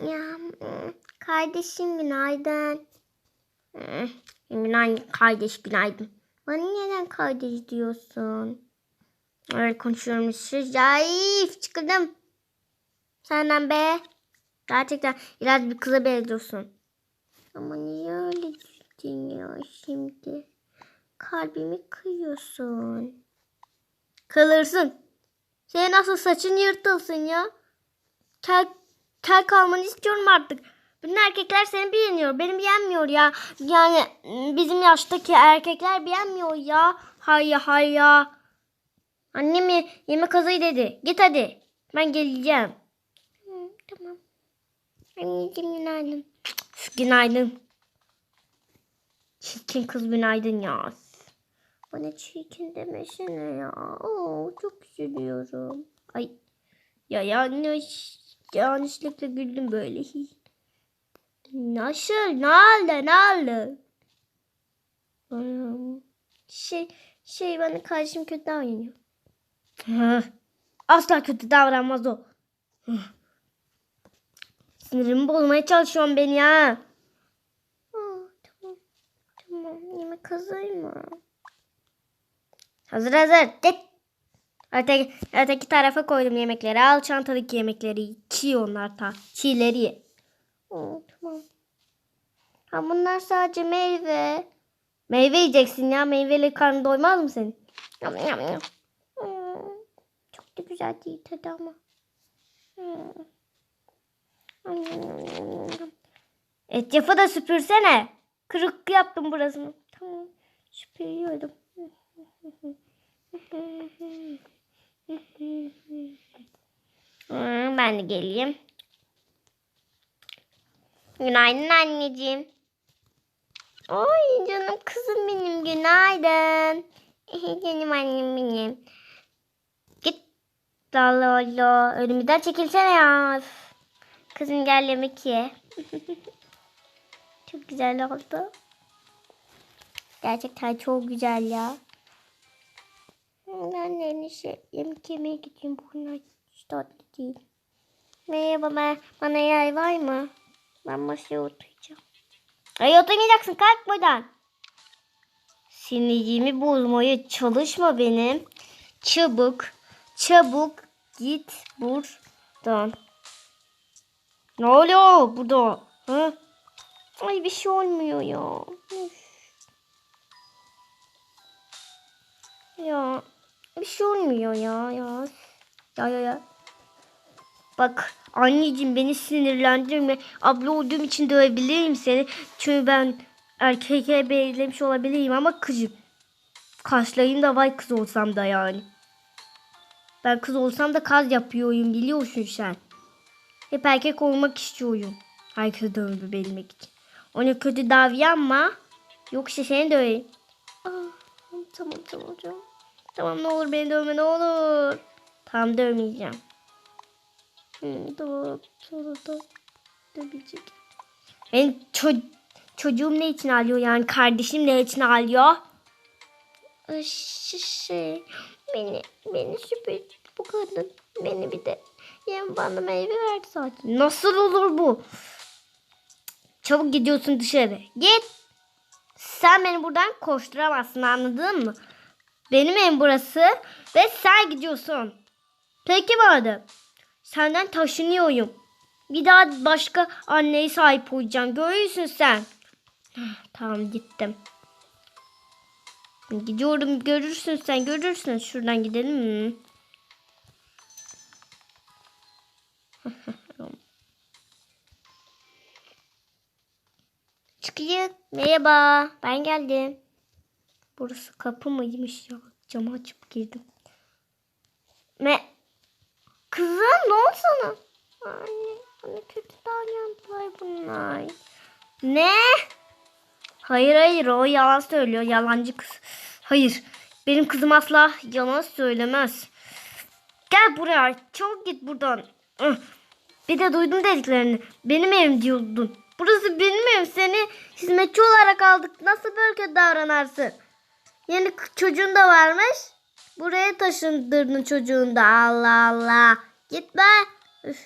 Ya kardeşim günaydın. Günaydın kardeş günaydın. Bana neden kardeş diyorsun? Öyle konuşuyorum. Zayıf çıkıldım. Senden be. Gerçekten biraz bir kıza benziyorsun. Ama niye öyle ya şimdi? Kalbimi kıyıyorsun. Kılırsın. Senin nasıl saçın yırtılsın ya. Kel, kel kalmanı istiyorum artık. Bütün erkekler seni beğeniyor. Beni beğenmiyor ya. Yani ım, bizim yaştaki erkekler beğenmiyor ya. Hayya hayya. Annemi yemek hazır dedi. Git hadi. Ben geleceğim. Hı, tamam. Anneciğim günaydın. Günaydın. Çirkin kız günaydın ya. Bana çirkin demesene ya. Oo, çok üzülüyorum. Ay. Ya yanlış. Yanlışlıkla güldüm böyle. Nasıl? Ne oldu? Ne oldu? Şey, şey bana kardeşim kötü davranıyor. Asla kötü davranmaz o. Sinirimi bozmaya çalışıyorum beni ya. Aa, tamam. Tamam. Yemek hazır mı? Hazır hazır. Git. Öteki, öteki tarafa koydum yemekleri. Al çantadaki yemekleri. Çiğ onlar ta. Çiğleri ye. Oo, tamam. Ha bunlar sadece meyve. Meyve yiyeceksin ya. Meyveyle karnın doymaz mı senin? Yam, yam, yam. Hmm, Çok da güzel değil tadı ama. Hmm. Etrafı da süpürsene. Kırık yaptım burasını. Tamam. Süpürüyorum. Hmm, ben de geleyim. Günaydın anneciğim. Oy canım kızım benim günaydın. canım annem benim. Git. Allah Allah. Önümden çekilsene ya. Kızım gel yemek ye. çok güzel oldu. Gerçekten çok güzel ya. De en iyisi yemek yemeye gideyim. Bunlar hiç tatlı değil. Merhaba ben, bana yer var mı? Ben masaya oturacağım. Ay oturmayacaksın kalk buradan. Sinirimi bozmaya çalışma benim. Çabuk, çabuk git buradan. Ne oluyor burada? Hı? Ay bir şey olmuyor ya. Üf. Ya bir şey olmuyor ya ya. Ya ya ya. Bak anneciğim beni sinirlendirme. Abla olduğum için dövebilirim seni. Çünkü ben erkeğe belirlemiş olabilirim ama kızım. Kaşlarım da var kız olsam da yani. Ben kız olsam da kaz yapıyorum biliyorsun sen. Hep erkek olmak istiyorum. Herkese dövebilmek için. Ona kötü davranma. Yoksa seni döveyim. Aa, tamam tamam tamam. Tamam ne olur beni dövme ne olur. Tamam dövmeyeceğim. Hmm, tamam sonra da dövecek. Benim ço- çocuğum ne için ağlıyor yani kardeşim ne için ağlıyor? Şey beni beni süper bu kadın beni bir de yem bana meyve verdi zaten. Nasıl olur bu? Çabuk gidiyorsun dışarı. Git. Sen beni buradan koşturamazsın anladın mı? Benim evim burası ve sen gidiyorsun. Peki madem. Senden taşınıyorum. Bir daha başka anneye sahip olacağım. Görüyorsun sen. Tamam gittim. Gidiyorum görürsün sen görürsün. Şuradan gidelim mi? Çıkıyor. Merhaba. Ben geldim. Burası kapı mıymış ya? Camı açıp girdim. Me Kızım ne oldu sana? Anne, anne kötü davrandılar bunlar. Ne? Hayır hayır o yalan söylüyor. Yalancı kız. Hayır. Benim kızım asla yalan söylemez. Gel buraya. Çabuk git buradan. Bir de duydum dediklerini. Benim evim diyordun. Burası benim evim. Seni hizmetçi olarak aldık. Nasıl böyle kötü k- çocuğun da varmış. Buraya taşındırdın çocuğun da. Allah Allah. Git be. Üf.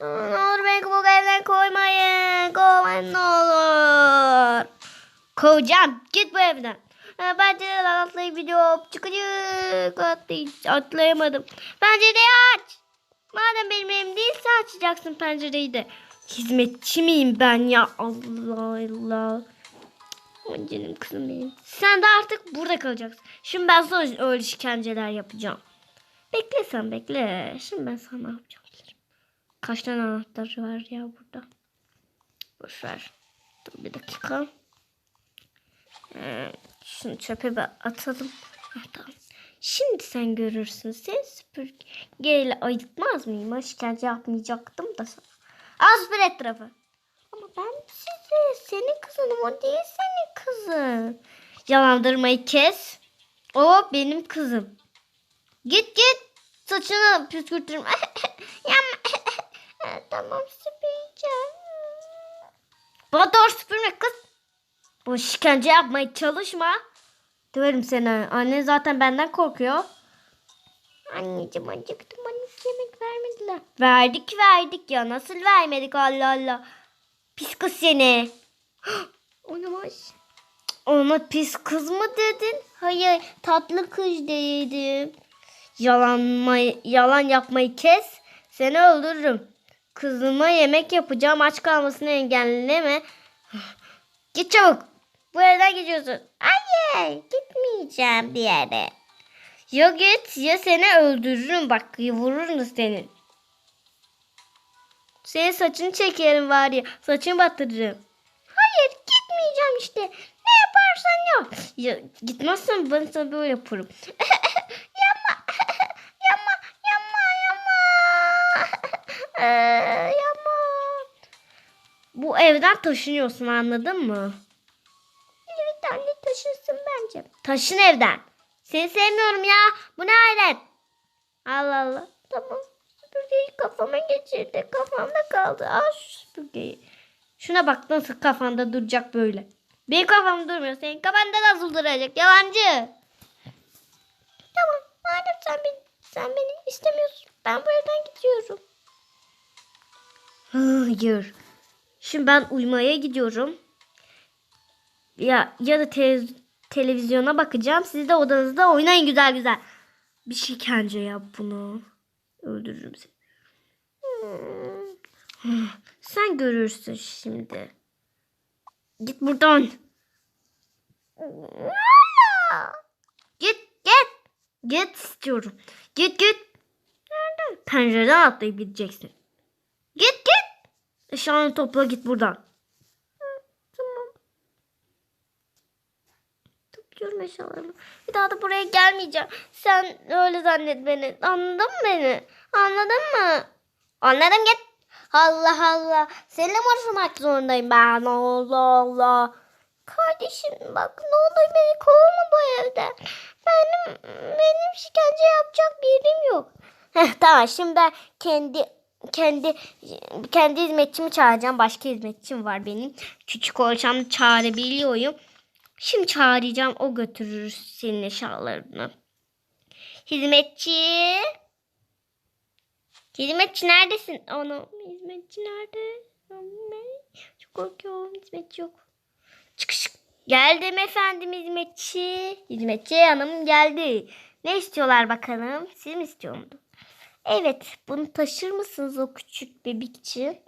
Ne olur beni bu evden koymayın. Kovmayın ne olur. Kovacağım. Git bu evden. Bence de atlayıp gidiyorum. Atlay atlayamadım. Pencereyi aç. Madem benim evim değilse açacaksın pencereyi de. Hizmetçi miyim ben ya? Allah Allah. Canım kızım benim. Sen de artık burada kalacaksın. Şimdi ben sana öyle işkenceler yapacağım. Bekle sen bekle. Şimdi ben sana ne yapacağım? Kaç tane anahtar var ya burada? Boş ver. Dur bir dakika. Ee, şunu çöpe bir atalım. Heh, tamam. Şimdi sen görürsün. Sen süpürgeyle ayıtmaz mıyım? İşkence yapmayacaktım da sana. Al süpür etrafı. Ama ben size senin kızınım o değil kızın. Yalandırmayı kes. O benim kızım. Git git. Saçını püskürtürüm. Yapma. tamam süpüreceğim. Bana doğru süpürme kız. Bu işkence yapmaya çalışma. Döverim seni. Anne zaten benden korkuyor. Anneciğim acıktım. Bana yemek vermediler. Verdik verdik ya. Nasıl vermedik Allah Allah. Pis kız seni. Olamaz. Ona pis kız mı dedin? Hayır tatlı kız dedim. Yalanma, yalan yapmayı kes. Seni öldürürüm. Kızıma yemek yapacağım. Aç kalmasını engelleme. Git çabuk. Bu evden gidiyorsun. Hayır gitmeyeceğim bir yere. Ya git ya seni öldürürüm. Bak vururum senin. Senin saçını çekerim var ya. Saçını batırırım. Hayır gitmeyeceğim işte. Yaparsan yap. Ya gitmezsen ben sana böyle yaparım. yapma. yapma. Yapma. Yapma. Ee, yapma. Bu evden taşınıyorsun anladın mı? Evet anne taşınsın bence. Taşın evden. Seni sevmiyorum ya. Bu ne hayret. Allah Allah. Tamam. Süpürgeyi kafama geçirdi. Kafamda kaldı. Al şu süpürgeyi. Şuna bak nasıl kafanda duracak böyle. Benim kafam durmuyor. Senin kafanda nasıl duracak? Yalancı. Tamam. Madem sen beni, sen beni istemiyorsun. Ben bu evden gidiyorum. Hayır. Şimdi ben uyumaya gidiyorum. Ya ya da televiz- televizyona bakacağım. Siz de odanızda oynayın güzel güzel. Bir şikence yap bunu. Öldürürüm seni. Hmm. Sen görürsün şimdi. Git buradan. Git git. Git istiyorum. Git git. Nerede? Pencereden atlayıp gideceksin. Git git. Eşyalarını topla git buradan. Tamam. Topluyorum eşyalarımı. Bir daha da buraya gelmeyeceğim. Sen öyle zannet beni. Anladın mı beni? Anladın mı? Anladım git. Allah Allah. Seninle uğraşmak zorundayım ben? Allah Allah. Kardeşim bak ne olur beni kovma bu evden. Benim benim şikence yapacak bir yerim yok. Heh, tamam şimdi ben kendi kendi kendi hizmetçimi çağıracağım. Başka hizmetçim var benim. Küçük olsam çağırabiliyorum. Şimdi çağıracağım. O götürür senin eşyalarını. Hizmetçi. Hizmetçi neredesin? Ana hizmetçi nerede? Çok korkuyorum. Hizmetçi yok. Çıkış. Geldim efendim hizmetçi. Hizmetçi hanım geldi. Ne istiyorlar bakalım? Siz mi istiyorsunuz? Evet. Bunu taşır mısınız o küçük bebek için?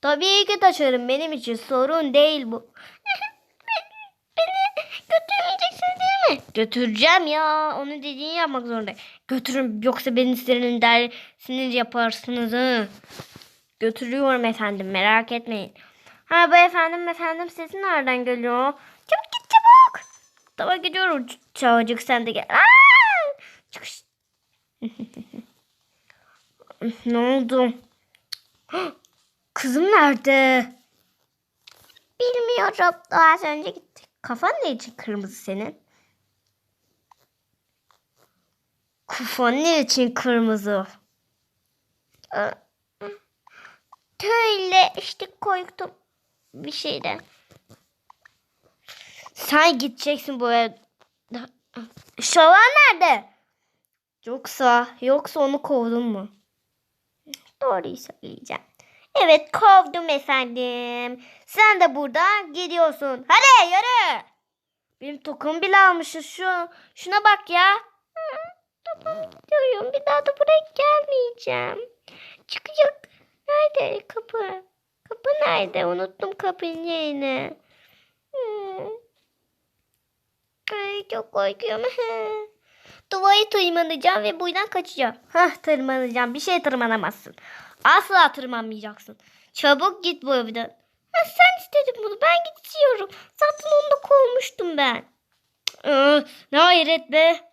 Tabii ki taşırım. Benim için sorun değil bu. Beni götürmeyeceksin değil mi? Götüreceğim ya. Onu dediğini yapmak zorundayım. Götürün yoksa beni sinir der, sinir yaparsınız. Hı. Götürüyorum efendim merak etmeyin. Ha bu efendim efendim sesin nereden geliyor? Çabuk git çabuk. Tamam gidiyorum. Ç- Çocuk sen de gel. Çıkış. ne oldu? Kızım nerede? Bilmiyorum. Daha önce gitti. Kafan ne için kırmızı senin? Kafan ne için kırmızı? Öyle işte koydum bir şeyden. Sen gideceksin bu ev. Şalan nerede? Yoksa, yoksa onu kovdun mu? Doğruyu söyleyeceğim. Evet kovdum efendim. Sen de buradan gidiyorsun. Hadi yürü. Benim tokamı bile almışız şu. Şuna bak ya. Hı, Tamam gidiyorum. Bir daha da buraya gelmeyeceğim. Çıkacak. Nerede kapı? Kapı nerede? Unuttum kapının yerini. Hmm. Ay çok korkuyorum. Duvarı tırmanacağım ve buradan kaçacağım. Hah tırmanacağım. Bir şey tırmanamazsın. Asla tırmanmayacaksın. Çabuk git bu evden. Ha, sen istedin bunu. Ben gidiyorum. Zaten onu da kovmuştum ben. Ee, ne hayret be.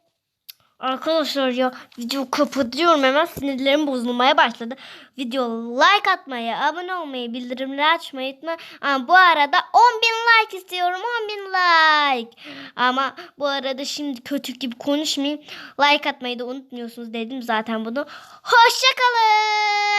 Arkadaşlar ya video kapatıyorum hemen sinirlerim bozulmaya başladı. Video like atmayı, abone olmayı, bildirimleri açmayı unutma. Ama bu arada 10 bin like istiyorum 10 bin like. Ama bu arada şimdi kötü gibi konuşmayayım. Like atmayı da unutmuyorsunuz dedim zaten bunu. Hoşçakalın.